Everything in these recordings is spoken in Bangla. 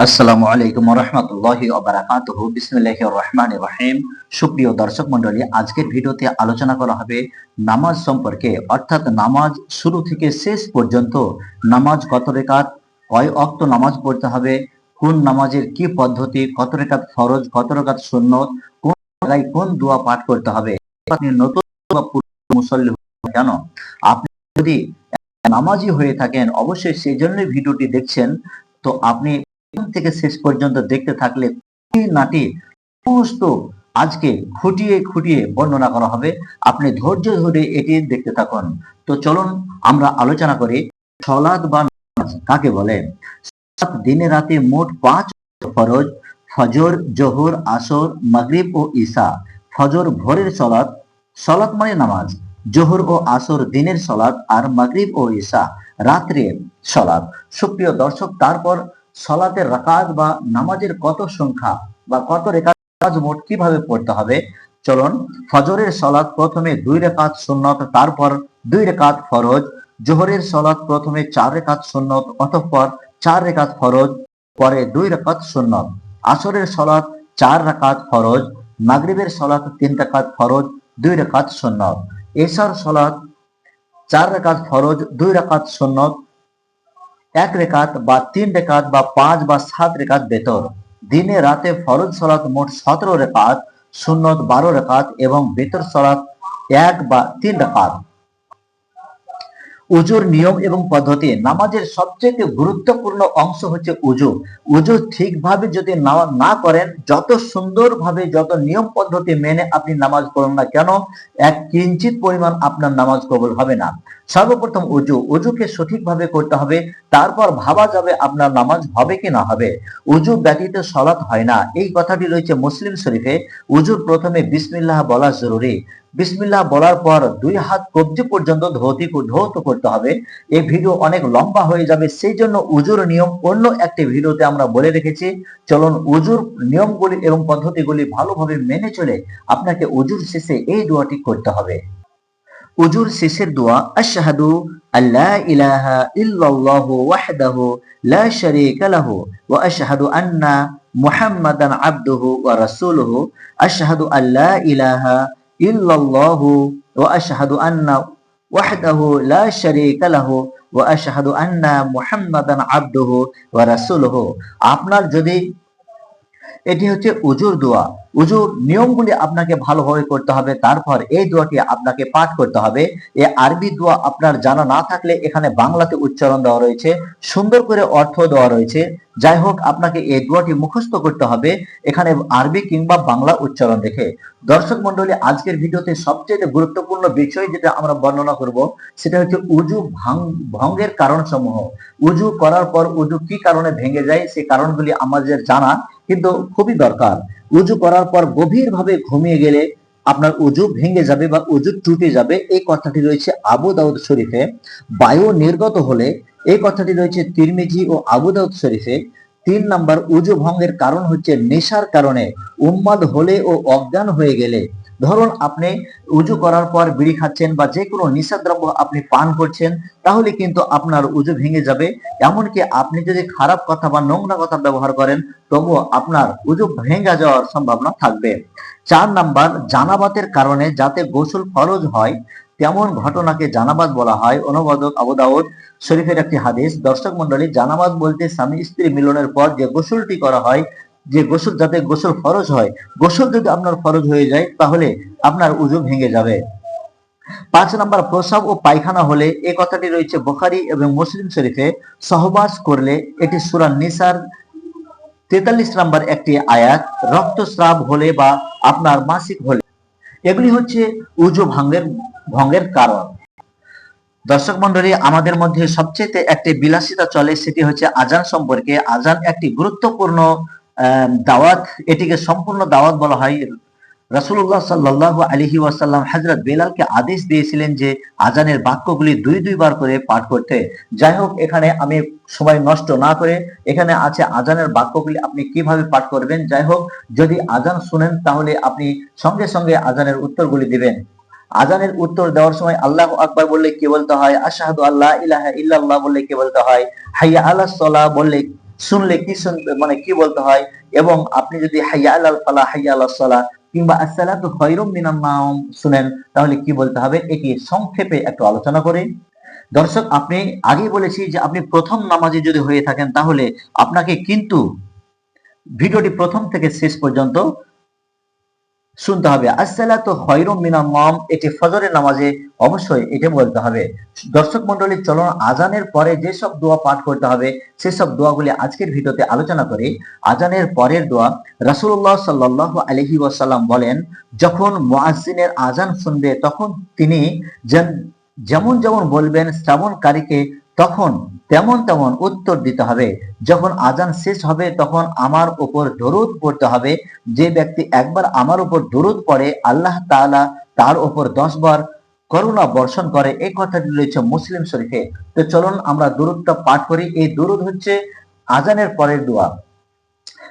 আসসালামু আলাইকুম রহমতুল্লাহি ওবারাকাতুহু। বিসমিল্লাহির রহমানির রহিম। সুপ্রিয় দর্শক মণ্ডলী, আজকের ভিডিওতে আলোচনা করা হবে নামাজ সম্পর্কে, অর্থাৎ নামাজ শুরু থেকে শেষ পর্যন্ত নামাজ কত রেকাত, কয় অক্ত নামাজ পড়তে হবে, কোন নামাজের কি পদ্ধতি, কত রেকাত ফরজ, কত রেকাত সুন্নত, কোন জায়গায় কোন দোয়া পাঠ করতে হবে আপনি নতুন মুসল্লি কেন? আপনি যদি নামাজি হয়ে থাকেন, অবশ্যই সেই জন্যই ভিডিওটি দেখছেন। তো আপনি থেকে শেষ পর্যন্ত দেখতে থাকলে নাটি সমস্ত আজকে খুঁটিয়ে খুঁটিয়ে বর্ণনা করা হবে। আপনি ধৈর্য ধরে এটি দেখতে থাকুন। তো চলুন আমরা আলোচনা করি সলাদ বা কাকে বলে? সাত দিনে রাতে মোট পাঁচ ফরজ, ফজর, জোহর, আসর, মাগরিব ও ঈশা। ফজর ভোরের সলাদ সলাত মানে নামাজ। জোহর ও আসর দিনের সলাদ আর মাগরিব ও ঈশা রাত্রে সলাদ সুপ্রিয় দর্শক, তারপর সলাতের রাকাত বা নামাজের কত সংখ্যা বা কত রেখাত মোট কীভাবে পড়তে হবে? চলুন, ফজরের সলাৎ প্রথমে দুই রেখাত সুন্নত, তারপর দুই রেখাত ফরজ। জোহরের সলাৎ প্রথমে চার রেখাত সুন্নত, অতঃপর চার রেখাত ফরজ, পরে দুই রেখাত সুন্নত। আসরের সলাৎ চার রাকাত ফরজ, মাগরিবের সলাৎ তিন রেখাত ফরজ, দুই রেখাত সুন্নত। এশার সলাৎ চার রেখাত ফরজ, দুই রেখাত সুন্নত এক রেখাত বা তিন রেখাত বা পাঁচ বা সাত রেখাত বেতর দিনে রাতে ফরজ সলাত মোট সতেরো রেখাত, সুন্নত বারো রেখাত এবং বেতর সলাত এক বা তিন রেখাত। উজুর নিয়ম এবং পদ্ধতি নামাজের সবচেয়ে গুরুত্বপূর্ণ অংশ হচ্ছে উজু। উজু ঠিকভাবে যদি না- না করেন, যত সুন্দরভাবে যত নিয়ম পদ্ধতি মেনে আপনি নামাজ পড়ুন না কেন, এক কিঞ্চিত পরিমাণ আপনার নামাজ কবল হবে না। সর্বপ্রথম উজু। উজুকে সঠিকভাবে করতে হবে, তারপর ভাবা যাবে আপনার নামাজ হবে কি না হবে। উজু ব্যতীত সলাৎ হয় না। এই কথাটি রয়েছে মুসলিম শরীফে। উজুর প্রথমে বিসমিল্লাহ বলা জরুরি। বিসমিল্লাহ বলার পর দুই হাত কবজি পর্যন্ত ধৌতি ধৌত করতে হবে। এই ভিডিও অনেক লম্বা হয়ে যাবে, সেই জন্য উজুর নিয়ম অন্য একটি ভিডিওতে আমরা বলে রেখেছি। চলুন উজুর নিয়মগুলি এবং পদ্ধতিগুলি ভালোভাবে মেনে চলে আপনাকে উজুর শেষে এই দোয়াটি করতে হবে। উজুর শেষের দোয়া, আশহাদু আল্লাহ ইলাহা ইল্লাল্লাহু ওয়াহদাহু লা শারীকা লাহু ওয়া আশহাদু আন্না মুহাম্মাদান আবদুহু ওয়া রাসূলুহু। আশহাদু আল্লা ইলাহা ইল্লাল্লাহু ওয়া আশহাদু আন্না ওয়াহদাহু লা শারীকা লাহু ওয়া আশহাদু আন্না মুহাম্মাদান আবদুহু ওয়া রাসূলুহু। আপনার যদি এটি হচ্ছে উজুর দোয়া উজুর নিয়মগুলি আপনাকে ভালোভাবে করতে হবে। তারপর এই দোয়াটি আপনাকে পাঠ করতে হবে। এই আরবি দোয়া আপনার জানা না থাকলে এখানে বাংলাতে উচ্চারণ দেওয়া রয়েছে, সুন্দর করে অর্থ দেওয়া রয়েছে। যাই হোক, আপনাকে এই দোয়াটি মুখস্থ করতে হবে। এখানে আরবি কিংবা বাংলা উচ্চারণ দেখে দর্শক মন্ডলী আজকের ভিডিওতে সবচেয়ে গুরুত্বপূর্ণ বিষয় যেটা আমরা বর্ণনা করব, সেটা হচ্ছে উজু ভাঙ- ভঙ্গের কারণ সমূহ উজু করার পর উজু কি কারণে ভেঙে যায় সেই কারণগুলি আমাদের জানা কিন্তু খুবই দরকার। উজু করার পর গভীরভাবে ঘুমিয়ে গেলে আপনার উজু ভেঙে যাবে বা উজু টুটে যাবে। এই কথাটি রয়েছে আবু দাউদ শরীফে। বায়ু নির্গত হলে এই কথাটি রয়েছে তিরমিজি ও আবু দাউদ শরীফে। তিন নাম্বার, উজু ভঙ্গের কারণ হচ্ছে নেশার কারণে উন্মাদ হলে ও অজ্ঞান হয়ে গেলে ধরুন আপনি উজু করার পর বিড়ি খাচ্ছেন বা যে কোনো নিশাদ্রব্য আপনি পান করছেন, তাহলে কিন্তু আপনার উজু ভেঙে যাবে। এমনকি আপনি যদি খারাপ কথা বা নোংরা কথা ব্যবহার করেন, তবুও আপনার উজু ভেঙে যাওয়ার সম্ভাবনা থাকবে। চার নাম্বার, জানাবাতের কারণে যাতে গোসল ফরজ হয়, তেমন ঘটনাকে জানাবাদ বলা হয়। অনুবাদক আবু দাউদ শরীফের একটি হাদিস, দর্শক মন্ডলী জানাবাদ বলতে স্বামী স্ত্রী মিলনের পর যে গোসলটি করা হয় যে গোসল, যাতে গোসল ফরজ হয়, গোসল যদি আপনার ফরজ হয়ে যায়, তাহলে আপনার উজু ভেঙে যাবে। পাঁচ নাম্বার, প্রসাব ও পায়খানা হলে এ কথাটি রয়েছে বোখারি এবং মুসলিম শরীফে সহবাস করলে এটি সুরান নিসার তেতাল্লিশ নাম্বার একটি আয়াত, রক্তস্রাব হলে বা আপনার মাসিক হলে। এগুলি হচ্ছে উজু ভঙ্গের ভঙ্গের কারণ। দর্শক মন্ডলী আমাদের মধ্যে সবচেয়ে একটি বিলাসিতা চলে, সেটি হচ্ছে আজান সম্পর্কে। আজান একটি গুরুত্বপূর্ণ দাওয়াত, এটিকে সম্পূর্ণ দাওয়াত বলা হয়। রাসূলুল্লাহ সাল্লাল্লাহু আলাইহি ওয়াসাল্লাম হযরত বেলালকে আদেশ দিয়েছিলেন যে আজানের বাক্যগুলি দুই দুইবার করে পাঠ করতে। যাই হোক, এখানে আমি সময় নষ্ট না করে এখানে আছে আজানের বাক্যগুলি আপনি কীভাবে পাঠ করবেন। যাই হোক, যদি আজান শুনেন তাহলে আপনি সঙ্গে সঙ্গে আজানের উত্তরগুলি দিবেন। আজানের উত্তর দেওয়ার সময় আল্লাহ আকবার বললে কি বলতে হয়? আশহাদু আল্লাহ ইলাহা ইল্লাল্লাহ বললে কি বলতে হয়? হাইয়া আলাস সালাহ বললে শুনলে কি শুনতে মানে কি বলতে হয়? এবং আপনি যদি হাইয়া কিংবা আসসালাতু শুনেন, তাহলে কি বলতে হবে? এটি সংক্ষেপে একটু আলোচনা করে। দর্শক, আপনি আগেই বলেছি যে আপনি প্রথম নামাজে যদি হয়ে থাকেন, তাহলে আপনাকে কিন্তু ভিডিওটি প্রথম থেকে শেষ পর্যন্ত শুনতে হবে। আসসালাতু খৈরুম মিনান নাওম, এটি ফজরের নামাজে অবশ্যই এটা বলতে হবে। দর্শক মন্ডলী চলন আজানের পরে যেসব দোয়া পাঠ করতে হবে, সেসব দোয়াগুলি আজকের ভিডিওতে আলোচনা করি। আজানের পরের দোয়া, রাসূলুল্লাহ সাল্লাল্লাহু আলাইহি ওয়াসাল্লাম বলেন, যখন মুয়াজ্জিনের আজান শুনবে, তখন তিনি যেমন যেমন বলবেন, শ্রাবণকারীকে তখন তেমন তেমন উত্তর দিতে হবে। যখন আজান শেষ হবে, তখন আমার উপর দরুদ পড়তে হবে। যে ব্যক্তি একবার আমার উপর দরুদ পড়ে, আল্লাহ তালা তার উপর দশ বার করুণা বর্ষণ করে। এই কথাটি রয়েছে মুসলিম শরীফে। তো চলুন আমরা দূরত্ব পাঠ করি। এই দূরত হচ্ছে আজানের পরের দোয়া।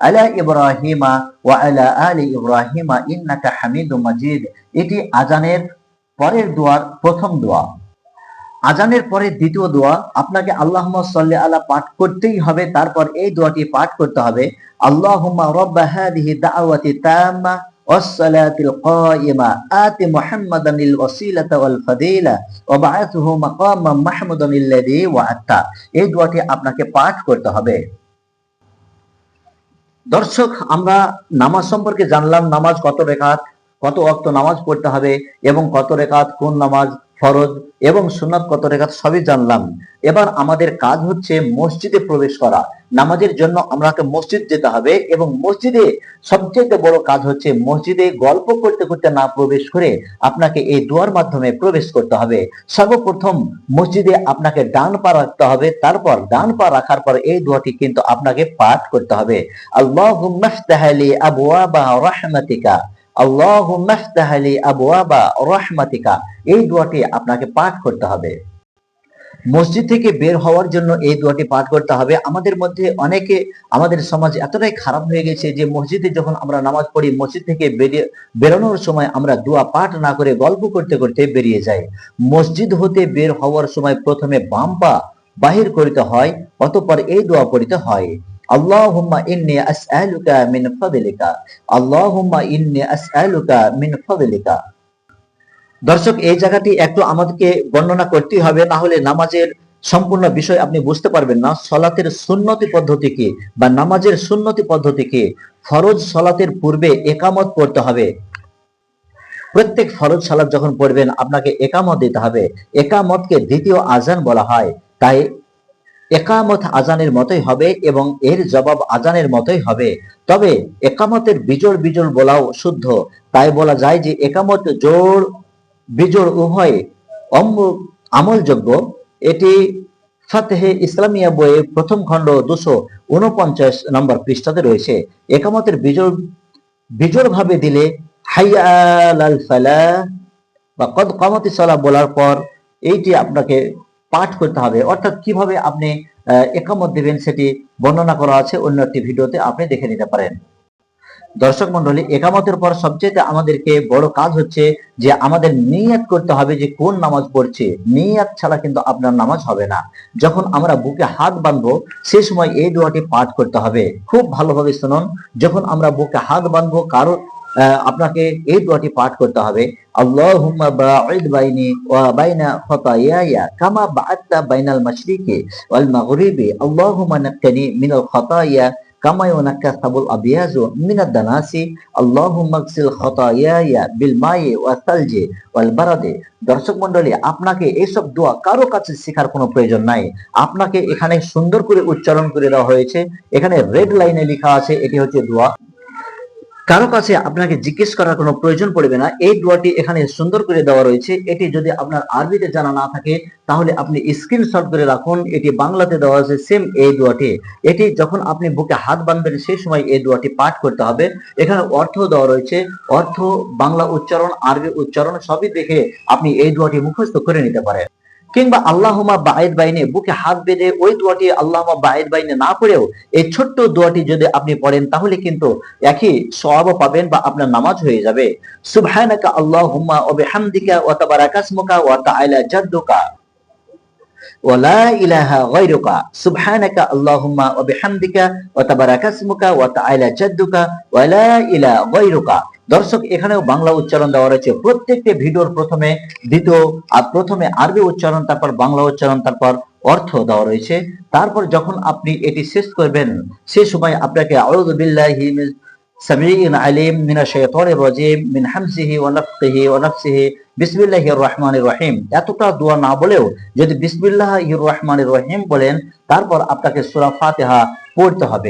على إبراهيم وعلى آل إبراهيم إنك حميد مجيد এটি আজানের পরের দোয়ার প্রথম দোয়া আজানের পরে দ্বিতীয় দোয়া আপনাকে আল্লাহুম্মা সাল্লি আলা পাঠ করতেই হবে তারপর এই দোয়াটি পাঠ করতে হবে আল্লাহুম্মা রাব্বা হাদিহি দাওয়াতি তাম্মা والصلاة القائمة آت محمدا الوسيلة والفضيلة وبعثه مقاما محمودا الذي وعدته এই দোয়াটি আপনাকে পাঠ করতে হবে দর্শক, আমরা নামাজ সম্পর্কে জানলাম, নামাজ কত রেখাত, কত অক্ত নামাজ পড়তে হবে এবং কত রেখাত কোন নামাজ ফরজ এবং সুন্নাত কত রেখাত সবই জানলাম। এবার আমাদের কাজ হচ্ছে মসজিদে প্রবেশ করা। নামাজের জন্য আমাকে মসজিদ যেতে হবে এবং মসজিদে সবচেয়ে বড় কাজ হচ্ছে মসজিদে গল্প করতে করতে না প্রবেশ করে আপনাকে এই দুয়ার মাধ্যমে প্রবেশ করতে হবে। সর্বপ্রথম মসজিদে আপনাকে ডান পা রাখতে হবে, তারপর ডান পা রাখার পর এই দোয়াটি কিন্তু আপনাকে পাঠ করতে হবে। আল্লাহুম্মা ইফতাহলি আবওয়াবা রাহমাতিকা। আল্লাহুম্মা ইফতাহলি আবওয়াবা রাহমাতিকা। এই দোয়াটি আপনাকে পাঠ করতে হবে। মসজিদ থেকে বের হওয়ার জন্য এই দোয়াটি পাঠ করতে হবে। আমাদের মধ্যে অনেকে, আমাদের সমাজ এতটাই খারাপ হয়ে গেছে যে মসজিদে যখন আমরা নামাজ পড়ি, মসজিদ থেকে বেরিয়ে, বেরোনোর সময় আমরা দোয়া পাঠ না করে গল্প করতে করতে বেরিয়ে যাই। মসজিদ হতে বের হওয়ার সময় প্রথমে বাম পা বাহির করিতে হয়, অতপর এই দোয়া পড়িতে হয়। দর্শক, এই জায়গাটি একটু আমাদেরকে বর্ণনা করতেই হবে, না হলে নামাজের সম্পূর্ণ বিষয় আপনি বুঝতে পারবেন না। সলাতের সুন্নতি পদ্ধতি কি বা নামাজের সুন্নতি পদ্ধতি কি? ফরজ সলাতের পূর্বে একামত পড়তে হবে। প্রত্যেক ফরজ সালাত যখন পড়বেন, আপনাকে একামত দিতে হবে। একামতকে দ্বিতীয় আজান বলা হয়। তাই একামত আজানের মতোই হবে এবং এর জবাব আজানের মতোই হবে। তবে একামতের বিজোড় বিজোড় বলাও শুদ্ধ। তাই বলা যায় যে একামত জোর বিজোড় উভয় আমলযোগ্য। এটি ফাতেহে ইসলামিয়া বইয়ের প্রথম খণ্ড দুশো উনপঞ্চাশ নম্বর পৃষ্ঠাতে রয়েছে। একামতের বিজোড় বিজোড় ভাবে দিলে, হাইয়া বা কদ কামতি সালা বলার পর, এইটি আপনাকে পাঠ করতে হবে। অর্থাৎ কীভাবে আপনি একামত দিবেন সেটি বর্ণনা করা আছে। অন্য একটি ভিডিওতে আপনি দেখে নিতে পারেন। দর্শক মন্ডলী একামতের পর সবচেয়ে আমাদেরকে বড় কাজ হচ্ছে যে আমাদের নিয়াত করতে হবে যে কোন নামাজ পড়ছে। নিয়াত ছাড়া কিন্তু আপনার নামাজ হবে না। যখন আমরা বুকে হাত বাঁধবো সে সময় এই দোয়াটি পাঠ করতে হবে। খুব ভালোভাবে শুনুন। যখন আমরা বুকে হাত বাঁধবো কারও আহ, আপনাকে এই দোয়াটি পাঠ করতে হবে। আল্লাহুম্মা বাঈদ বাইনি ওয়া বাইনা খাতায়ায়া কামা বাআদতা বাইনাল মাশরিকি ওয়াল মাগরিবি। আল্লাহুম্মা নাক্কিনি মিনাল খাতায়া মিনাদ দানাসি। আল্লাহুম্মা গসিল খাতায়ায়া বিল মাই ওয়া সালজি ওয়াল বারাদে। দর্শক মণ্ডলী, আপনাকে এইসব দোয়া কারও কাছে শেখার কোনো প্রয়োজন নাই। আপনাকে এখানে সুন্দর করে উচ্চারণ করে দেওয়া হয়েছে। এখানে রেড লাইনে লেখা আছে, এটি হচ্ছে দোয়া। কারও কাছে আপনাকে জিজ্ঞেস করার কোনো প্রয়োজন পড়বে না। এই দোয়াটি এখানে সুন্দর করে দেওয়া রয়েছে। এটি যদি আপনার আরবিতে জানা না থাকে, তাহলে আপনি স্ক্রিনশট করে রাখুন। এটি বাংলাতে দেওয়া আছে সেম এই দোয়াটি। এটি যখন আপনি বুকে হাত বাঁধবেন, সেই সময় এই দোয়াটি পাঠ করতে হবে। এখানে অর্থ দেওয়া রয়েছে। অর্থ, বাংলা উচ্চারণ, আরবি উচ্চারণ, সবই দেখে আপনি এই দোয়াটি মুখস্থ করে নিতে পারেন। কিংবা আল্লাহমা বায়েদ বাইনে বুকে হাত বেঁধে ওই দোয়াটি আল্লাহমা বায়েদ বাইনে না পড়েও এই ছোট্ট দোয়াটি যদি আপনি পড়েন, তাহলে কিন্তু একই সওয়াবও পাবেন বা আপনার নামাজ হয়ে যাবে। সুবহানাকা আল্লাহুম্মা ওয়া বিহামদিকা ওয়া তাবারাকাসমুকা ওয়া তাআলা জাদ্দুকা গায়রুকা। সুবহানাকা আল্লাহুম্মা ওয়া বিহামদিকা ওয়া তাবারাকাসমুকা ওয়া তাআলা জাদ্দুকা ওয়ালা ইলাহা গায়রুকা। দর্শক, এখানেও বাংলা উচ্চারণ দেওয়া রয়েছে। প্রত্যেকটি ভিডিওর প্রথমে দ্বিতীয় আর প্রথমে আরবি উচ্চারণ, তারপর বাংলা উচ্চারণ, তারপর অর্থ দেওয়া রয়েছে। তারপর যখন আপনি এটি শেষ করবেন, সে সময় আপনাকে আউযু বিল্লাহি মিন সামিউন আলিম মিনাশ শাইতানির রাজিম মিন হামজিহি ওয়া নাফখিহি ওয়া নাফসিহি বিসমিল্লাহির রহমানির রহিম। এতটা দোয়া না বলেও যদি বিসমিল্লাহির রহমানির রহিম বলেন, তারপর আপনাকে সূরা ফাতিহা পড়তে হবে।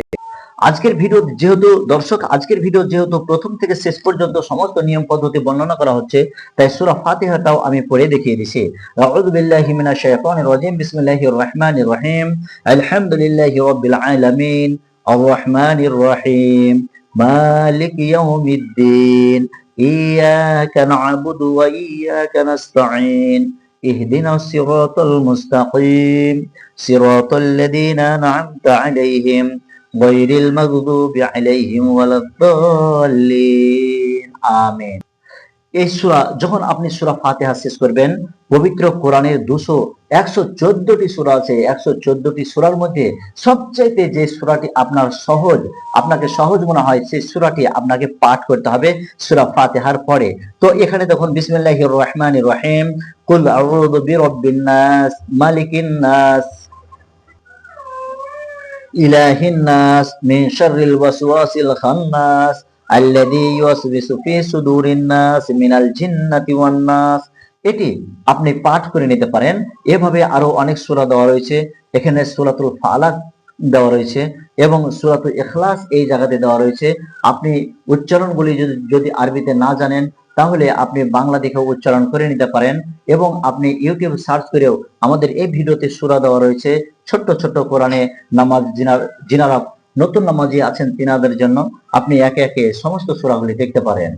আজকের ভিডিও যেহেতু দর্শক আজকের ভিডিও যেহেতু প্রথম থেকে শেষ পর্যন্ত সমস্ত নিয়ম পদ্ধতি বর্ণনা করা হচ্ছে তাই সূরা ফাতিহাটাও আমি পড়ে দেখিয়ে দিছি আউযু বিল্লাহি মিনাশ শাইতানির রাজিম বিসমিল্লাহির রহমানির রহিম আলহামদুলিল্লাহি রাব্বিল আলামিন আর রহমানির রহিম মালিক ইয়াউমিদ্দিন ইয়াকা না'বুদু ওয়া ইয়াকা নাস্তাঈন اهدنا الصراط المستقيم صراط الذين أنعمت عليهم গৈরিল মাগদুবি এই যখন আপনি ফাতিহা শেষ করবেন, পবিত্র কোরআনের দুশো, একশো চোদ্দটি আছে, একশো চোদ্দটি মধ্যে সবচাইতে যে সূরাটি আপনার সহজ, আপনাকে সহজ মনে হয়, সেই সূরাটি আপনাকে পাঠ করতে হবে সূরা ফাতেহার পরে। তো এখানে দেখুন, বিসমিল্লাহির রহমানির রহিম, কুল আউযু বিরাব্বিন নাস, মালিকিন নাস ইলাহিন নাস মিন শাররিল ওয়াসওয়াসিল খান্নাস আল্লাযী ইউসবিসু ফি সুদুরিন নাস মিনাল জিন্নাতি ওয়ান নাস। এটি আপনি পাঠ করে নিতে পারেন। এভাবে আরও অনেক সূরা দেওয়া রয়েছে। এখানে সূরাতুল ফালাক দেওয়া রয়েছে এবং সূরাতুল ইখলাস এই জায়গাতে দেওয়া রয়েছে। আপনি উচ্চারণগুলি যদি আরবিতে না জানেন, তাহলে আপনি বাংলা দেখে উচ্চারণ করে নিতে পারেন এবং আপনি ইউটিউব সার্চ করেও আমাদের এই ভিডিওতে সুরা দেওয়া রয়েছে। ছোট্ট ছোট্ট কোরআনে নামাজ জিনার নতুন নামাজি আছেন তিনাদের জন্য আপনি একে একে সমস্ত সুরাগুলি দেখতে পারেন।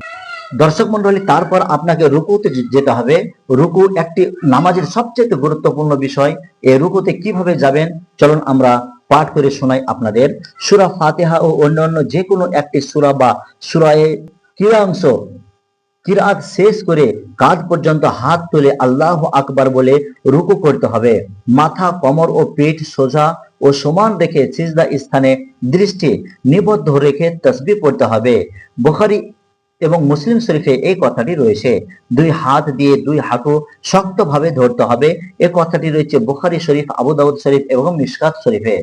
দর্শক মন্ডলী তারপর আপনাকে রুকুতে যেতে হবে। রুকু একটি নামাজের সবচেয়ে গুরুত্বপূর্ণ বিষয়। এই রুকুতে কীভাবে যাবেন? চলুন আমরা পাঠ করে শোনাই আপনাদের। সুরা ফাতেহা ও অন্যান্য যে কোনো একটি সুরা বা সূরায়ে ক্রিয়াংশ, কিরাত শেষ করে কাঁধ পর্যন্ত হাত তুলে আল্লাহ আকবার বলে রুকু করতে হবে। মাথা, কোমর ও পিঠ সোজা ও সমান রেখে সিজদা স্থানে দৃষ্টি নিবদ্ধ রেখে তসবি পড়তে হবে। বুখারী এবং মুসলিম শরীফে এই কথাটি রয়েছে। দুই হাত দিয়ে দুই হাঁটু শক্তভাবে ধরতে হবে। এ কথাটি রয়েছে বুখারী শরীফ, আবু দাউদ শরীফ এবং মিশকাত শরীফে।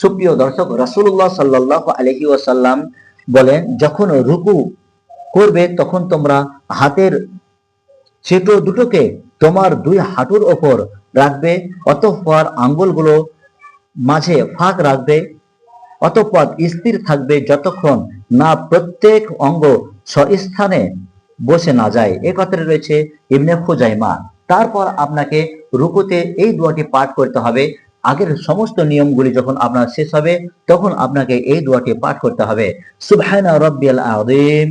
সুপ্রিয় দর্শক, রাসূলুল্লাহ সাল্লাল্লাহু আলাইহি ওয়াসাল্লাম বলেন, যখন রুকু করবে তখন তোমরা হাতের ছেটো দুটোকে তোমার দুই হাঁটুর ওপর রাখবে, অতঃপর আঙ্গুলগুলো মাঝে ফাঁক রাখবে, অতঃপর স্থির থাকবে যতক্ষণ না প্রত্যেক অঙ্গ স্বস্থানে বসে না যায়। এ কথাটি রয়েছে ইবনে খুজাইমা। তারপর আপনাকে রুকুতে এই দোয়াটি পাঠ করতে হবে। আগের সমস্ত নিয়মগুলি যখন আপনার শেষ হবে, তখন আপনাকে এই দোয়াটি পাঠ করতে হবে। সুবহানা রাব্বিয়াল আযীম।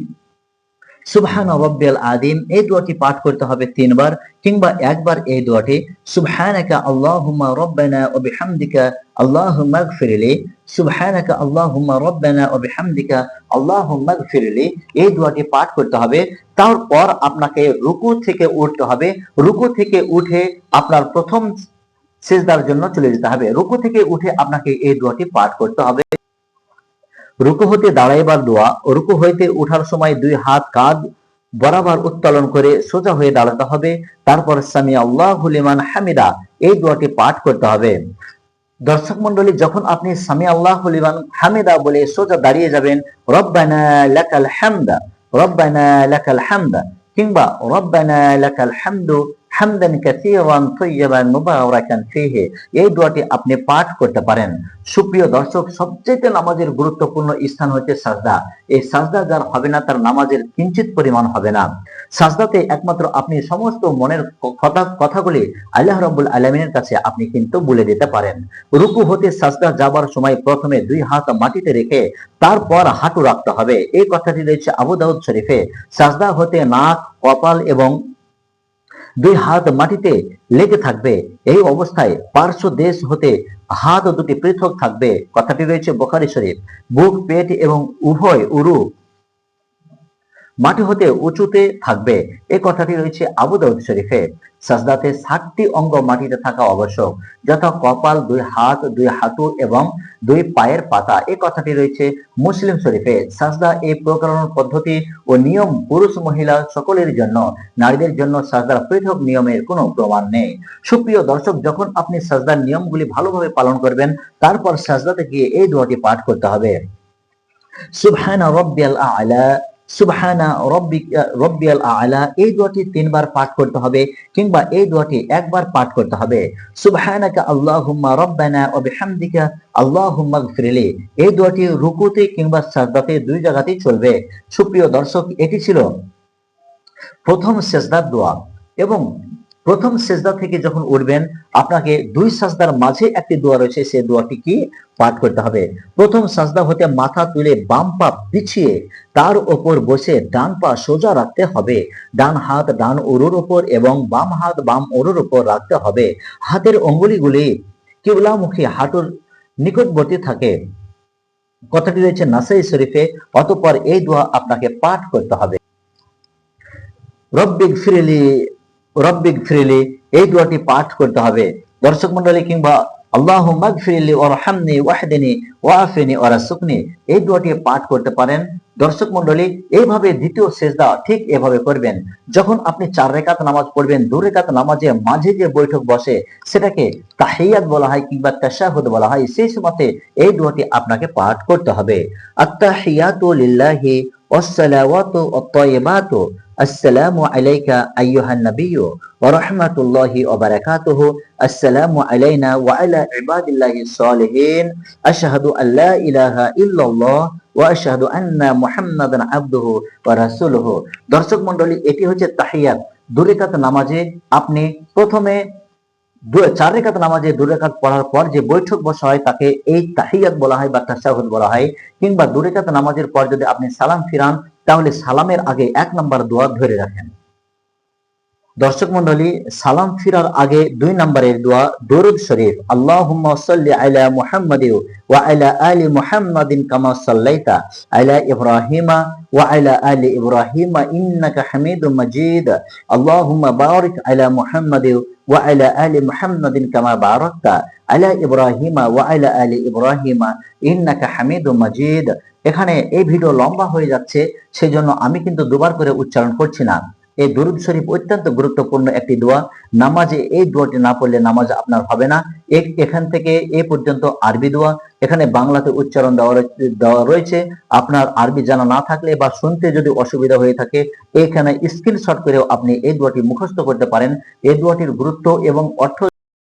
সুবহান রব্বিয়াল আদিম এই দোয়াটি পাঠ করতে হবে তিনবার কিংবা একবার এই দোয়াটি। সুবহানাকা আল্লাহুম্মা রব্বানা ওয়া বিহামদিকা আল্লাহুম্মা ইগফিরলি সুবহানাকা আল্লাহুম্মা রব্বানা ওয়া বিহামদিকা আল্লাহুম্মা ইগফিরলি এই দোয়াটি পাঠ করতে হবে। তারপর আপনাকে রুকু থেকে উঠতে হবে। রুকু থেকে উঠে আপনার প্রথম সিজদার জন্য চলে যেতে হবে। রুকু থেকে উঠে আপনাকে এই দোয়াটি পাঠ করতে হবে। রুকু হতে দাঁড়াইবার দোয়া রুকু হইতে উঠার সময় দুই হাত কাঁধ বরাবর উত্তোলন করে সোজা হয়ে দাঁড়াতে হবে। তারপর সামি আল্লাহ লিমান হামিদা, এই দোয়াটি পাঠ করতে হবে। দর্শক মন্ডলী যখন আপনি সামি আল্লাহ লিমান হামিদা বলে সোজা দাঁড়িয়ে যাবেন, রব্বানা লাকাল হামদা, রব্বানা লাকাল হামদা কিংবা রব্বানা লাকাল হামদু হামদান কাসীরান তাইয়্যিবান মুবারাকান ফীহি। এই দোয়াটি আপনি পাঠ করতে পারেন। সুপ্রিয় দর্শক সবচেয়ে নামাজের গুরুত্বপূর্ণ স্থান হচ্ছে সাজদা। এই সাজদা যার হবে না, তার নামাজের কিঞ্চিত পরিমাণ হবে না। সাজদাতে একমাত্র আপনি সমস্ত মনের কথা, কথাগুলি আল্লাহ রাব্বুল আলামিনের কাছে আপনি কিন্তু বলে দিতে পারেন। রুকু হতে সাজদা যাবার সময় প্রথমে দুই হাত মাটিতে রেখে তারপর হাঁটু রাখতে হবে। এই কথাটি রয়েছে আবু দাউদ শরীফে। সাজদা হতে নাক, কপাল এবং দুই হাত মাটিতে লেগে থাকবে। এই অবস্থায় পার্শ্ব দেশ হতে হাত দুটি পৃথক থাকবে। কথাটি রয়েছে বোখারি শরীফ। বুক, পেট এবং উভয় উরু মাটি হতে উঁচুতে থাকবে। এই কথাটি রয়েছে আবু শরীফে। সাজদাতে ষাটটি অঙ্গ মাটিতে থাকা আবশ্যক, যথা কপাল, দুই হাত, দুই হাঁটু এবং দুই পায়ের পাতা। এই কথাটি রয়েছে মুসলিম শরীফে। সাজদা এই প্রকরণ পদ্ধতি ও নিয়ম পুরুষ মহিলা সকলের জন্য। নারীদের জন্য সাজদার পৃথক নিয়মের কোনো প্রমাণ নেই। সুপ্রিয় দর্শক, যখন আপনি সাজদার নিয়মগুলি ভালোভাবে পালন করবেন, তারপর সাজদাতে গিয়ে এই দোয়াটি পাঠ করতে হবে। সুবহানা রব্বিয়াল আ'লা। রব্বি রব্বিয়াল আ'লা, এই দোয়াটি তিনবার পাঠ করতে হবে কিংবা এই দোয়াটি একবার পাঠ করতে হবে। রব্বানা এই দোয়াটি রুকুতে কিংবা সাজদাতে দুই জায়গাতেই চলবে। সুপ্রিয় দর্শক, এটি ছিল প্রথম সেজদার দোয়া এবং প্রথম সেজদা থেকে যখন উঠবেন, আপনাকে দুই সাজদার মাঝে একটি দোয়া রয়েছে সেই দোয়াটি কি? পাঠ করতে হবে। প্রথম সাজদা হতে মাথা তুলে বাম পা পিছিয়ে তার ওপর বসে ডান পা সোজা রাখতে হবে। ডান হাত ডান উরুর উপর এবং বাম হাত বাম উরুর উপর রাখতে হবে। হাতের অঙ্গুলিগুলি কিবলামুখী হাঁটুর নিকটবর্তী থাকে। কথাটি রয়েছে নাসাই শরীফে, অতঃপর এই দোয়া আপনাকে পাঠ করতে হবে। রব্বিক ফিরিলি রব্বিক ফিরিলি, এই দোয়াটি পাঠ করতে হবে। দর্শক মন্ডলী কিংবা আল্লাহ ওয়াফিনি এই দোয়াটি পাঠ করতে পারেন। দর্শক মন্ডলী এইভাবে দ্বিতীয় ঠিক এভাবে করবেন। যখন আপনি চার রেখাত নামাজ পড়বেন, দু রেখাত নামাজে মাঝে যে বৈঠক বসে, সেটাকে তাহিয়াত বলা হয় কিংবা বলা হয়, সেই সময়তে এই দোয়াটি আপনাকে পাঠ করতে হবে। আত্তাহিয়াতু লিল্লাহি ওয়াসসালাওয়াতু ওয়াত-তাইয়্যিবাতু আসসালামু আলাইকা আইয়ুহান নাবিয়্যু ওয়া রাহমাতুল্লাহি ওয়া বারাকাতুহু আসসালামু আলাইনা ওয়া আলা ইবাদিল্লাহিস সালিহিন আশহাদু আল্লা ইলাহা ইল্লাল্লাহ ওয়া আশহাদু আন্না মুহাম্মাদান আবদুহু ওয়া রাসূলুহু দর্শক মণ্ডলী, এটি হচ্ছে তাহিয়াত। দুরাকাত নামাজে আপনি প্রথমে চার রেখাত নামাজে দু রেখাত পড়ার পর যে বৈঠক বসা হয়, তাকে এই তাহিয়াত বলা হয় বা তাসাহুদ বলা হয়। কিংবা দু রেখাত নামাজের পর যদি আপনি সালাম ফিরান, তাহলে সালামের আগে এক নম্বর দোয়া ধরে রাখেন। দর্শক মন্ডলী, সালাম ফিরার আগে দুই নম্বরের দোয়া দরুদ শরীফ। আল্লাহুম্মা সাল্লি আলা মুহাম্মাদ ওয়া আলা আলি মুহাম্মাদিন কামা সাল্লাইতা আলা ইব্রাহিমা ওয়া আলা আলি ইব্রাহিমা ইন্নাকা হামিদুম মাজিদ। আল্লাহুম্মা বারিক আলা মুহাম্মাদ ওয়া আলা আলি মুহাম্মাদিন কামা বারাকতা আলা ইব্রাহিমা ওয়া আলা আলি ইব্রাহিমা ইন্নাকা হামিদুম মাজিদ। এখানে এই ভিডিও লম্বা হয়ে যাচ্ছে, সেজন্য আমি কিন্তু দুবার করে উচ্চারণ করছি না। এই দরুদ শরীফ অত্যন্ত গুরুত্বপূর্ণ একটি দোয়া। নামাজে এই দোয়াটি না পড়লে নামাজ আপনার হবে না। এখান থেকে এ পর্যন্ত আরবি দোয়া। এখানে বাংলাতে উচ্চারণ দেওয়া দেওয়া রয়েছে। আপনার আরবি জানা না থাকলে বা শুনতে যদি অসুবিধা হয়ে থাকে, এখানে স্ক্রিনশট করেও আপনি এই দোয়াটি মুখস্থ করতে পারেন। এই দোয়াটির গুরুত্ব এবং অর্থ